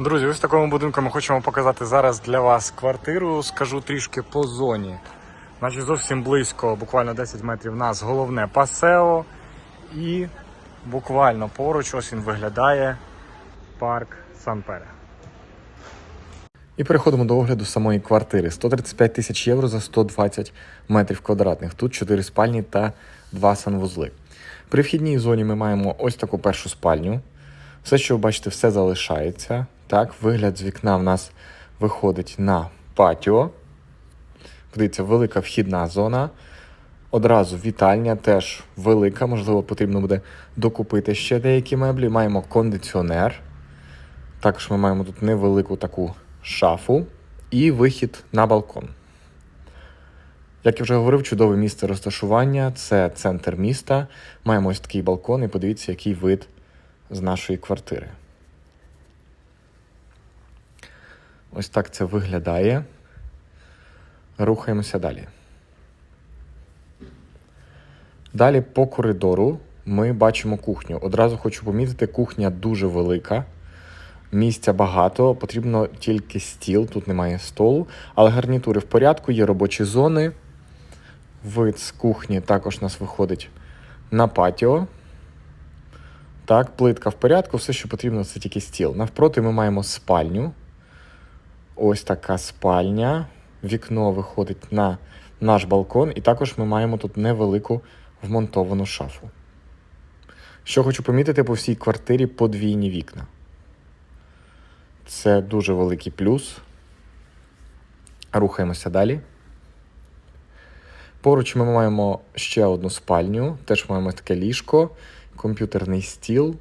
Друзі, ось в такому будинку ми хочемо показати зараз для вас квартиру. Скажу трішки по зоні. Значить, зовсім близько, буквально 10 метрів нас головне пасео. І буквально поруч ось він виглядає парк Сан-Пере. І переходимо до огляду самої квартири. 135 тисяч євро за 120 метрів квадратних. Тут 4 спальні та 2 санвузли. При вхідній зоні ми маємо ось таку першу спальню. Все, що ви бачите, все залишається. Так, вигляд з вікна в нас виходить на патіо. Подивіться, велика вхідна зона. Одразу вітальня теж велика, можливо, потрібно буде докупити ще деякі меблі. Маємо кондиціонер. Також ми маємо тут невелику таку шафу і вихід на балкон. Як я вже говорив, чудове місце розташування це центр міста. Маємо ось такий балкон, і подивіться, який вид з нашої квартири. Ось так це виглядає. Рухаємося далі. Далі по коридору ми бачимо кухню. Одразу хочу помітити, кухня дуже велика. Місця багато, потрібно тільки стіл, тут немає столу, але гарнітури в порядку, є робочі зони. Вид з кухні також нас виходить на патіо. Так, плитка в порядку, все, що потрібно, це тільки стіл. Навпроти ми маємо спальню. Ось така спальня. Вікно виходить на наш балкон, і також ми маємо тут невелику вмонтовану шафу. Що хочу помітити по всій квартирі подвійні вікна. Це дуже великий плюс. Рухаємося далі. Поруч ми маємо ще одну спальню, теж маємо таке ліжко, комп'ютерний стіл.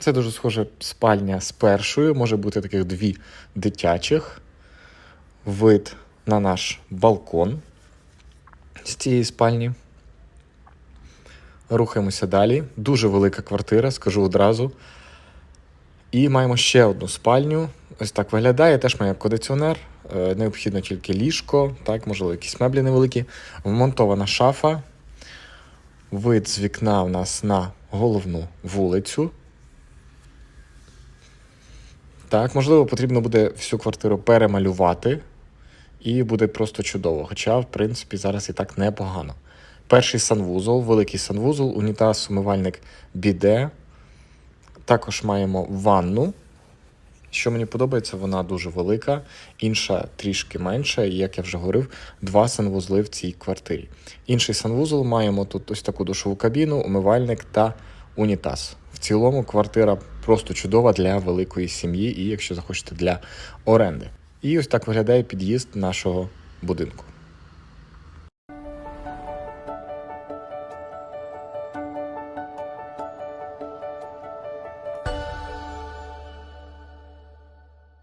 Це дуже схоже спальня з першою, може бути таких дві дитячих. Вид на наш балкон з цієї спальні. Рухаємося далі. Дуже велика квартира, скажу одразу. І маємо ще одну спальню. Ось так виглядає. Теж має кондиціонер. Е, Необхідно тільки ліжко, так, можливо, якісь меблі невеликі. Вмонтована шафа. Вид з вікна у нас на головну вулицю. Так, можливо, потрібно буде всю квартиру перемалювати, і буде просто чудово. Хоча, в принципі, зараз і так непогано. Перший санвузол, великий санвузол, унітаз, умивальник біде. Також маємо ванну. Що мені подобається, вона дуже велика, інша трішки менша, і як я вже говорив, два санвузли в цій квартирі. Інший санвузол маємо тут ось таку душову кабіну, умивальник та унітаз. В цілому квартира просто чудова для великої сім'ї, і якщо захочете для оренди. І ось так виглядає під'їзд нашого будинку.